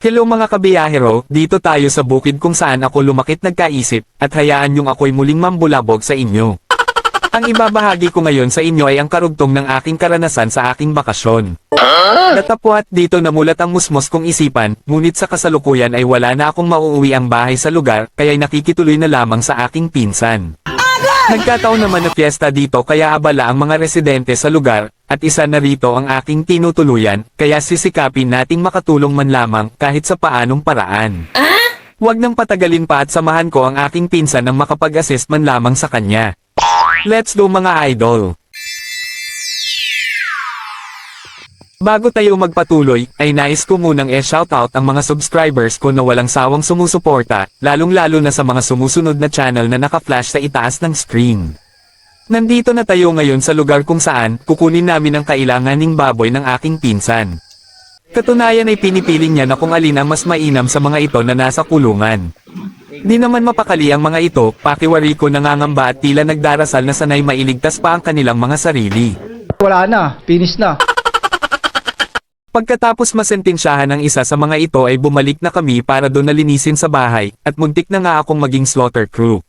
Hello mga kabiyahero, dito tayo sa bukid kung saan ako lumakit nagkaisip, at hayaan yung ako'y muling mambulabog sa inyo. Ang ibabahagi ko ngayon sa inyo ay ang karugtong ng aking karanasan sa aking bakasyon. Natapwat dito namulat ang musmos kong isipan, ngunit sa kasalukuyan ay wala na akong mauuwi ang bahay sa lugar, kaya'y nakikituloy na lamang sa aking pinsan. Nagkataon naman na fiesta dito kaya abala ang mga residente sa lugar, at isa na rito ang aking tinutuluyan, kaya sisikapin nating makatulong man lamang kahit sa paanong paraan. Huwag nang patagalin pa at samahan ko ang aking pinsan ng makapag-assist man lamang sa kanya. Let's go mga idol! Bago tayo magpatuloy, ay nais ko munang e-shoutout ang mga subscribers ko na walang sawang sumusuporta, lalong-lalo na sa mga sumusunod na channel na naka-flash sa itaas ng screen. Nandito na tayo ngayon sa lugar kung saan, kukunin namin ang kailanganing baboy ng aking pinsan. Katunayan ay pinipiling niya na kung alin ang mas mainam sa mga ito na nasa kulungan. Di naman mapakali ang mga ito, pakiwari ko nangangamba at tila nagdarasal na sanay mailigtas pa ang kanilang mga sarili. Wala na, finish na. Pagkatapos masentensyahan ng isa sa mga ito ay bumalik na kami para doon nalinisin sa bahay, at muntik na nga akong maging slaughter crew.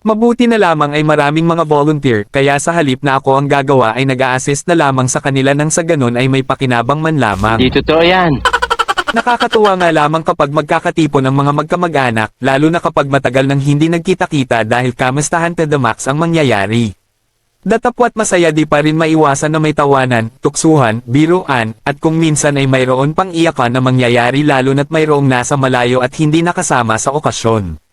Mabuti na lamang ay maraming mga volunteer, kaya sa halip na ako ang gagawa ay nag-a-assist na lamang sa kanila nang sa ganon ay may pakinabang man lamang. Di totoo yan. Nakakatuwa nga lamang kapag magkakatipon ang mga magkamag-anak, lalo na kapag matagal nang hindi nagkita-kita dahil kamastahan to the max ang mangyayari. Datapwat masaya di pa rin maiwasan na may tawanan, tuksuhan, biruan, at kung minsan ay mayroon pang iyakan na mangyayari lalo na't mayroong nasa malayo at hindi nakasama sa okasyon.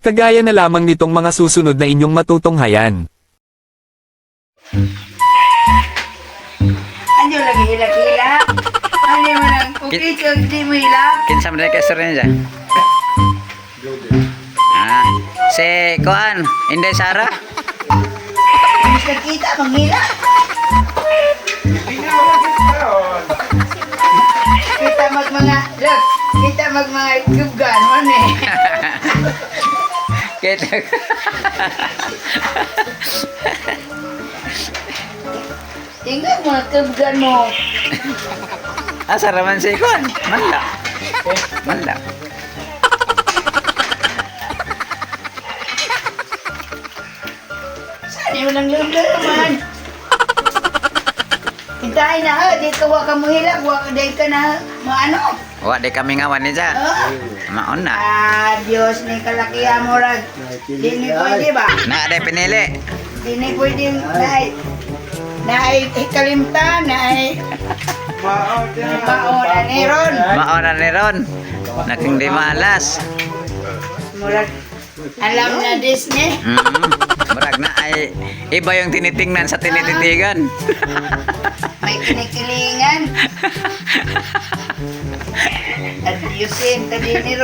Kagaya na lamang nitong mga susunod na inyong matutunghayan. Ano lagi hila-hila? Ano mo nang okay kung di mo hila? Kinsa man ka istorya niya? Ah, si Kuan, Inday Sara. Mas nakita manghila. Kita mag mga, look, kita mag mga gubgan, man eh. Kita. Tingnan mo mga gubgan mo. Asa raman si Kuan? Manla. Manla. Saan mo nang gubgan naman? Hintayin na ha, dito wa ka mo hila, wa ka dahil ka na, maano? Wa di kami ngawan ni ja. Oh? Maon na. Ah, Diyos ni kalakihan mo rag. Di ni pwede ba? Na ada pinili. Di ni pwede na na ikalimta, na mauna ni Ron. Maon na ni Ron. Naking di malas. Murag, alam na Disney. Mm. Murag na ay iba yung tinitingnan sa tinititigan. May kinikilingan. Yusin, tadi ni.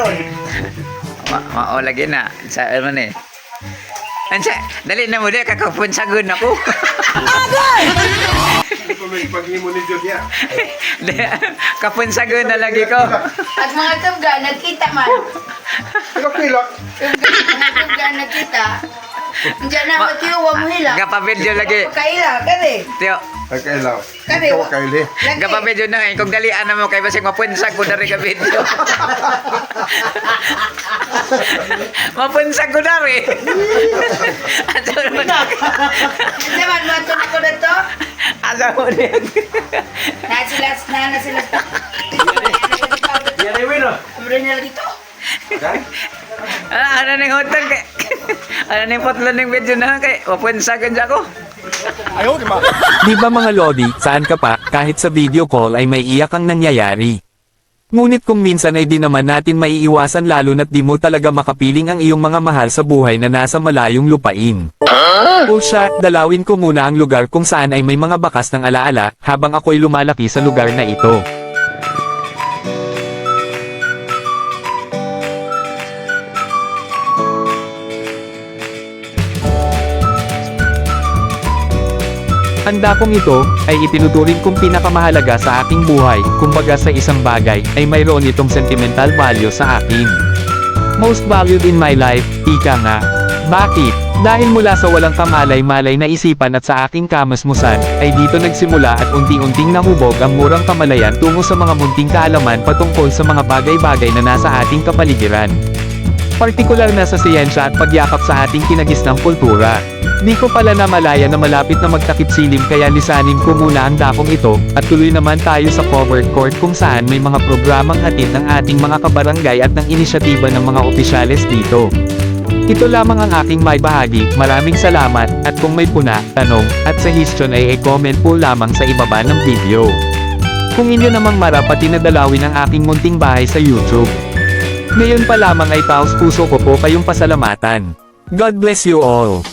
Ma mao lagi na. Sa ano ni? Ansa, dali na mo di kakapunsagon ako. paghimo ni Jod ya. Di- Kapunsagon na lagi ko. At mga kabga, nagkita man. Pilak. Kabga, mga kabga, nagkita. Diyan na mo tiyo, wa mo hila. Gapa-video lagi. Kaila, kare. Tiyo, Pagkailaw. Kare, Ikaw wa. kaili. Lagi. gapa-video na ngayon. Kung dalian na mo kay basig mapunsag ko na rin ka video. mapunsag ko na rin. Asa mo na? Ano man, matulog ko na to? Asa mo na? Nasilas na, nasilas na. Yan ay wino. Sobrang na dito. Ah, ano ning hotel kay? Ano ning potlo ning video na kay? Mapunsagan siya ko. Ayaw, di ba? Di ba mga Lodi, saan ka pa, kahit sa video call ay may iyak ang nangyayari. Ngunit kung minsan ay di naman natin maiiwasan lalo na't di mo talaga makapiling ang iyong mga mahal sa buhay na nasa malayong lupain. O siya, dalawin ko muna ang lugar kung saan ay may mga bakas ng alaala, habang ako'y lumalaki sa lugar na ito. Ang dakong ito ay itinuturing kong pinakamahalaga sa aking buhay, kumbaga sa isang bagay ay mayroon itong sentimental value sa akin. Most valued in my life, ika nga. Bakit? Dahil mula sa walang kamalay-malay na isipan at sa aking kamasmusan, ay dito nagsimula at unti-unting nahubog ang murang kamalayan tungo sa mga munting kaalaman patungkol sa mga bagay-bagay na nasa ating kapaligiran. Partikular na sa siyensya at pagyakap sa ating kinagisnang kultura. Di ko pala namalaya na malapit na magtakip silim kaya lisanin ko muna ang dakong ito, at tuloy naman tayo sa covered court kung saan may mga programang hatid ng ating mga kabarangay at ng inisyatiba ng mga opisyales dito. Ito lamang ang aking may bahagi, maraming salamat, at kung may puna, tanong, at suggestion ay e-comment po lamang sa ibaba ng video. Kung inyo namang marapati na dalawin ang aking munting bahay sa YouTube. Ngayon pa lamang ay taos puso ko po kayong pasalamatan. God bless you all.